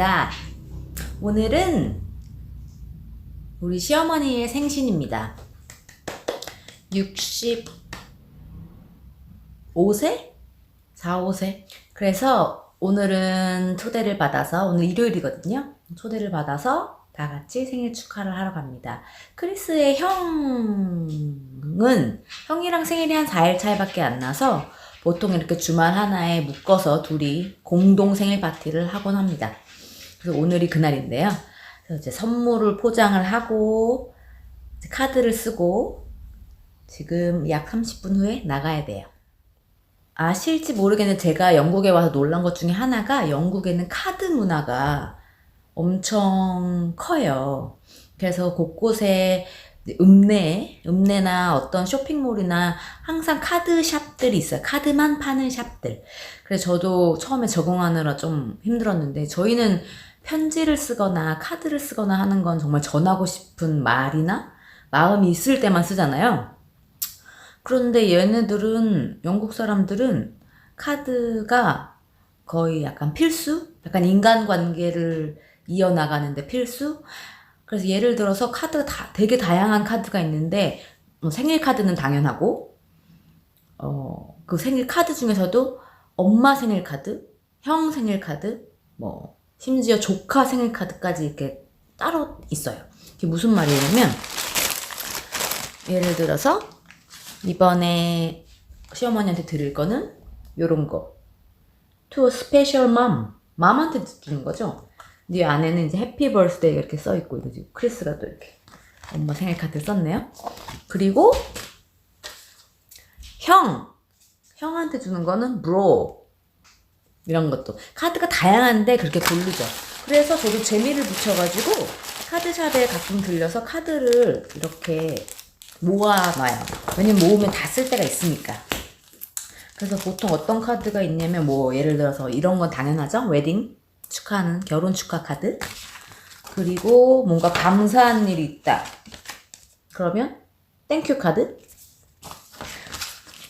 반갑습니다. 오늘은 우리 시어머니의 생신입니다. 65세? 4, 5세? 그래서 오늘은 초대를 받아서, 오늘 일요일이거든요. 초대를 받아서 다 같이 생일 축하를 하러 갑니다. 크리스의 형은, 형이랑 생일이 한 4일 차이밖에 안 나서 보통 이렇게 주말 하나에 묶어서 둘이 공동 생일 파티를 하곤 합니다. 그래서 오늘이 그날인데요. 그래서 이제 선물을 포장을 하고 카드를 쓰고 지금 약 30분 후에 나가야 돼요. 아실지 모르겠는데 제가 영국에 와서 놀란 것 중에 하나가 영국에는 카드 문화가 엄청 커요. 그래서 곳곳에 읍내, 읍내나 어떤 쇼핑몰이나 항상 카드 샵들이 있어요. 카드만 파는 샵들. 그래서 저도 처음에 적응하느라 좀 힘들었는데 저희는 편지를 쓰거나 카드를 쓰거나 하는 건 정말 전하고 싶은 말이나 마음이 있을 때만 쓰잖아요. 그런데 얘네들은, 영국 사람들은 카드가 거의 약간 필수? 약간 인간관계를 이어나가는데 필수? 그래서 예를 들어서 카드가 다, 되게 다양한 카드가 있는데, 뭐 생일 카드는 당연하고, 어, 그 생일 카드 중에서도 엄마 생일 카드, 형 생일 카드, 뭐, 심지어 조카 생일 카드까지 이렇게 따로 있어요. 이게 무슨 말이냐면, 예를 들어서, 이번에 시어머니한테 드릴 거는 요런 거. To a special mom. 맘한테 주는 거죠. 근데 이 안에는 이제 해피 벌스데이 이렇게 써 있고, 이거 지금 크리스가 또 이렇게 엄마 생일 카드 썼네요. 그리고 형. 형한테 주는 거는 bro. 이런 것도. 카드가 다양한데 그렇게 고르죠. 그래서 저도 재미를 붙여가지고 카드샵에 가끔 들려서 카드를 이렇게 모아놔요. 왜냐면 모으면 다 쓸 때가 있으니까. 그래서 보통 어떤 카드가 있냐면 뭐 예를 들어서 이런 건 당연하죠. 웨딩 축하하는 결혼 축하 카드. 그리고 뭔가 감사한 일이 있다. 그러면 땡큐 카드.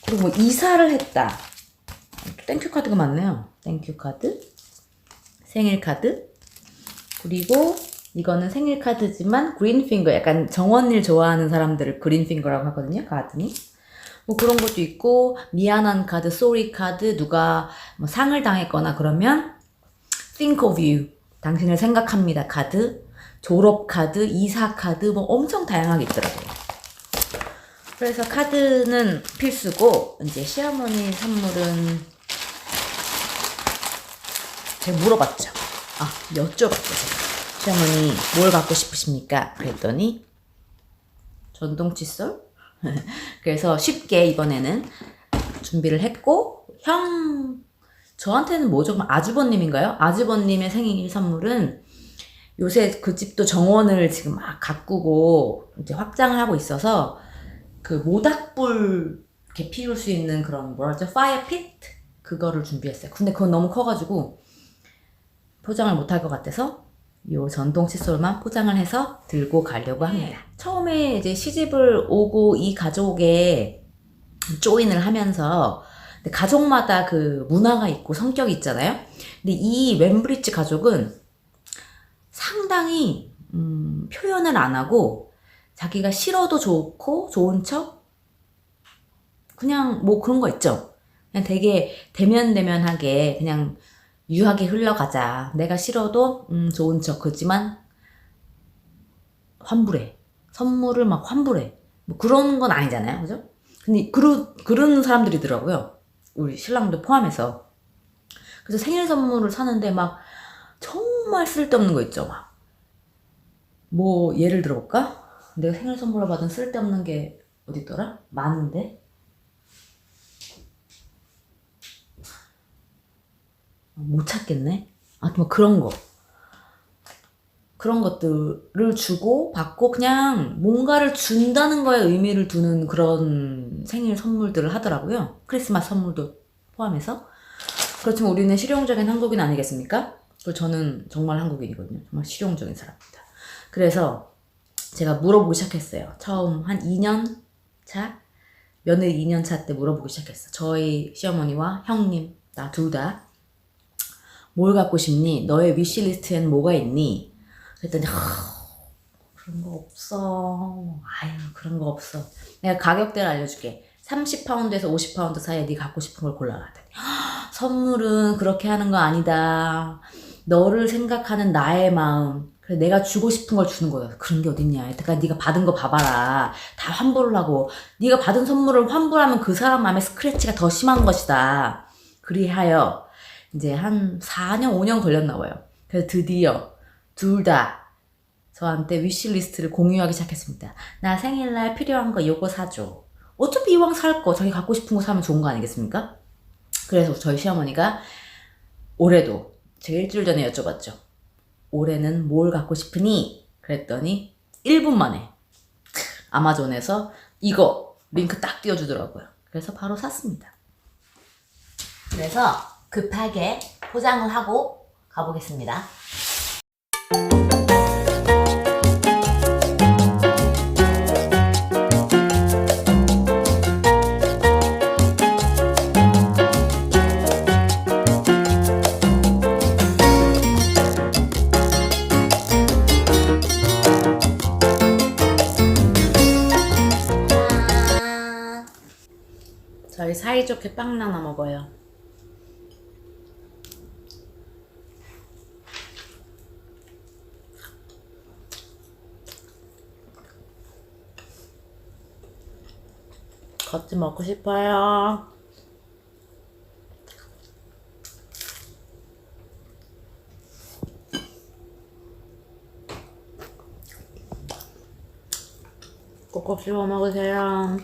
그리고 뭐 이사를 했다. 땡큐 카드가 많네요. 땡큐 카드. 생일 카드. 그리고 이거는 생일 카드지만 그린핑거 약간 정원일 좋아하는 사람들을 그린핑거라고 하거든요. 가든이. 뭐 그런 것도 있고 미안한 카드, sorry 카드, 누가 뭐 상을 당했거나 그러면 think of you. 당신을 생각합니다. 카드, 졸업 카드, 이사 카드 뭐 엄청 다양하게 있더라고요. 그래서 카드는 필수고 이제 시어머니 선물은 제가 물어봤죠. 아, 여쭤봤죠. 시어머니 뭘 갖고 싶으십니까? 그랬더니 전동 칫솔? 그래서 쉽게 이번에는 준비를 했고 형 저한테는 뭐죠? 아주버님인가요? 아주버님의 생일 선물은 요새 그 집도 정원을 지금 막 가꾸고 이제 확장을 하고 있어서 그 모닥불 이렇게 피울 수 있는 그런 뭐라죠? 파이어 핏 그거를 준비했어요. 근데 그건 너무 커가지고 포장을 못할 것 같아서 요 전동 칫솔만 포장을 해서 들고 가려고 합니다. 처음에 이제 시집을 오고 이 가족에 조인을 하면서 가족마다 그 문화가 있고 성격이 있잖아요. 근데 이 웸브리지 가족은 상당히 음, 표현을 안 하고 자기가 싫어도 좋고 좋은 척 그냥 뭐 그런 거 있죠. 그냥 되게 대면대면하게 그냥 유하게 흘러가자. 내가 싫어도 음, 좋은 척 그지만 환불해. 선물을 막 환불해. 뭐 그런 건 아니잖아요. 그죠? 근데 그러, 그런 사람들이더라고요. 우리 신랑도 포함해서. 그래서 생일 선물을 사는데 막 정말 쓸데없는 거 있죠. 막. 뭐 예를 들어볼까? 내가 생일 선물로 받은 쓸데없는 게 어디 있더라? 많은데? 못 찾겠네. 아, 뭐 그런 거. 그런 것들을 주고 받고 그냥 뭔가를 준다는 거에 의미를 두는 그런 생일 선물들을 하더라고요. 크리스마스 선물도 포함해서. 그렇지만 우리는 실용적인 한국인 아니겠습니까? 그리고 저는 정말 한국인이거든요. 정말 실용적인 사람입니다. 그래서 제가 물어보기 시작했어요. 처음 한 2년 차? 며느리 2년 차 때 물어보기 시작했어. 저희 시어머니와 형님, 나 둘 다. 뭘 갖고 싶니? 너의 위시리스트에는 뭐가 있니? 그랬더니 하, 그런 거 없어. 아유 그런 거 없어. 내가 가격대를 알려줄게. 30파운드에서 50파운드 사이에 네 갖고 싶은 걸 골라라더니 "헉, 선물은 그렇게 하는 거 아니다. 너를 생각하는 나의 마음. 그래 내가 주고 싶은 걸 주는 거야. 그런 게 어딨냐. 여태까지 네가 받은 거 봐봐라. 다 환불을 하고 네가 받은 선물을 환불하면 그 사람 마음에 스크래치가 더 심한 것이다. 그리하여 이제 한 4년 5년 걸렸나 봐요. 그래서 드디어 둘 다 저한테 위시리스트를 공유하기 시작했습니다. 나 생일날 필요한 거 요거 사줘. 어차피 이왕 살 거 자기 갖고 싶은 거 사면 좋은 거 아니겠습니까? 그래서 저희 시어머니가 올해도 제가 일주일 전에 여쭤봤죠. 올해는 뭘 갖고 싶으니? 그랬더니 1분 만에 아마존에서 이거 링크 딱 띄워주더라고요. 그래서 바로 샀습니다. 그래서 급하게 포장을 하고 가보겠습니다. 저희 사이좋게 빵 나눠 먹어요. 겉이 먹고 싶어요. 꼭꼭 씹어 먹으세요.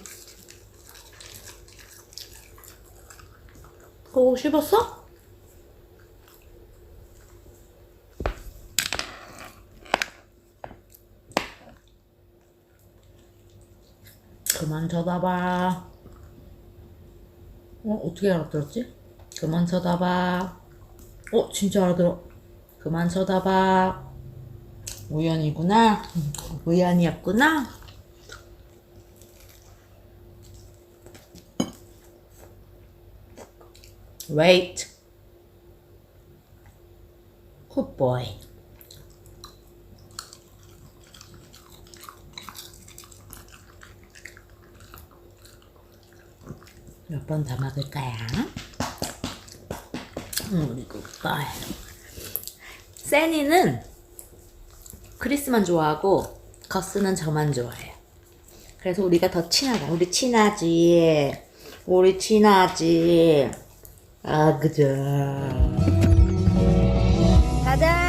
꼭꼭 씹었어? 그만 쳐다봐. 어, 어떻게 알아들었지? 그만 쳐다봐. 어, 진짜 알아들어. 그만 쳐다봐. 우연이구나. 우연이었구나. Good boy. 몇 번 더 먹을까요? 음, 우리 굿보이. 세니는 크리스만 좋아하고 거스는 저만 좋아해요. 그래서 우리가 더 친하다. 우리 친하지. 우리 친하지. 아, 그죠. 가자.